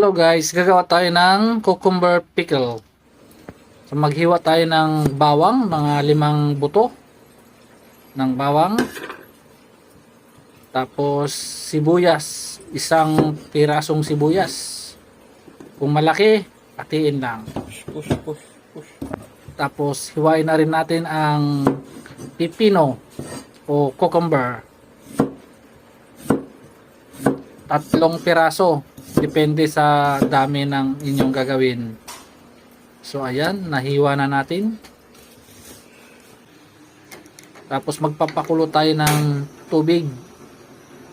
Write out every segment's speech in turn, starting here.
araw guys, gagawa tayo ng cucumber pickle. So maghiwa tayo ng bawang, mga limang buto ng bawang. Tapos sibuyas, isang pirasong sibuyas. Kung malaki, atiin lang. Push, push, push, push. Tapos hiwain na rin natin ang pipino o cucumber. Tatlong piraso. Depende sa dami ng inyong gagawin. So ayan, nahiwa na natin. Tapos magpapakulo tayo ng tubig.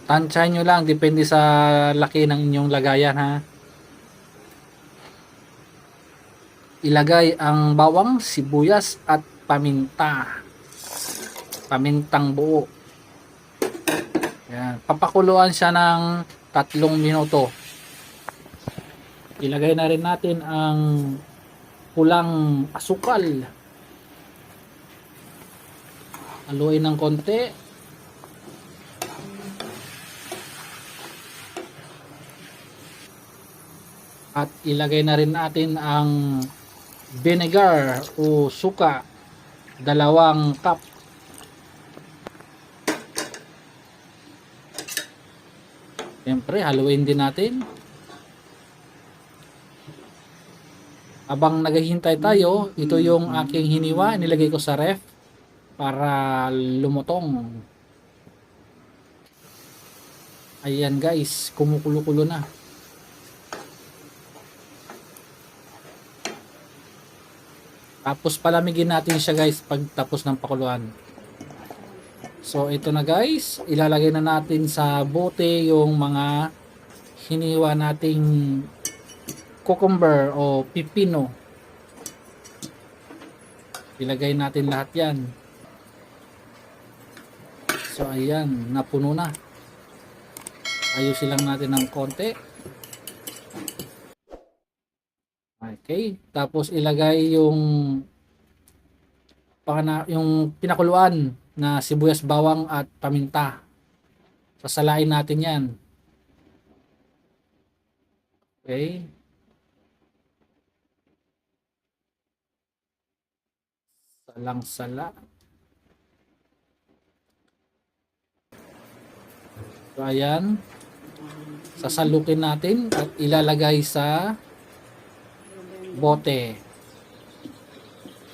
Tansyahin nyo lang, depende sa laki ng inyong lagayan ha. Ilagay ang bawang, sibuyas at paminta. Pamintang buo. Yan. Papakuluan siya ng tatlong minuto. Ilagay na rin natin ang pulang asukal. Haluin ng konti. At ilagay na rin natin ang vinegar o suka. Dalawang cup. Siyempre, haluin din natin. Abang naghihintay tayo, ito yung aking hiniwa, nilagay ko sa ref para lumutong. Ayan guys, kumukulo-kulo na. Tapos palamigin natin siya guys pag tapos ng pakuluan. So ito na guys, ilalagay na natin sa bote yung mga hiniwa nating cucumber o pipino. Ilagay natin lahat yan. So ayan, napuno na. Ayusin lang natin ng konti. Okay, tapos ilagay yung pana, yung pinakuluan na sibuyas bawang at paminta. Sasalain natin 'yan. Okay. Salang sala. So ayan. Sasalukin natin at ilalagay sa bote.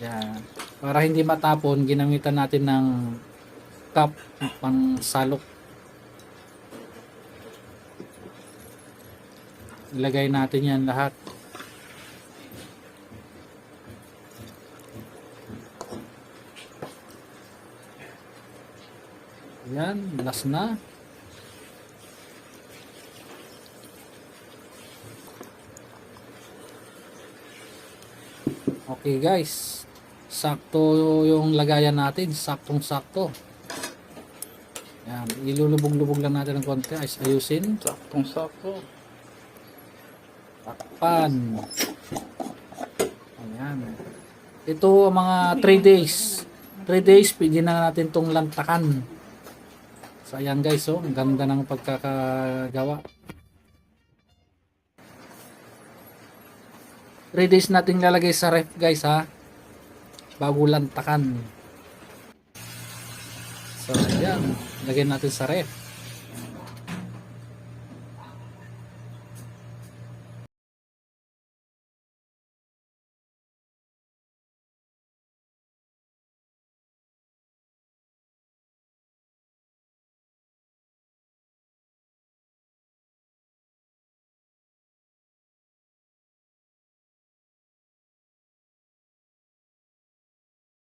Yan. Para hindi matapon, ginamitan natin ng cup pang salok. Ilagay natin yan lahat. Yan, last na. Okay guys, sakto yung lagayan natin, saktong sakto. Yan, ilulubog-lubog lang natin ng konti, ayos ayusin. Saktong sakto. Takpan. Ayan. Ito ang mga 3 days. 3 days, pwede na natin tong lantakan. So ayan guys, oh, ganda ng pagkakagawa. 3 days nating lalagay sa ref guys ha. Bago lantakan. So ayan, lagay natin sa ref.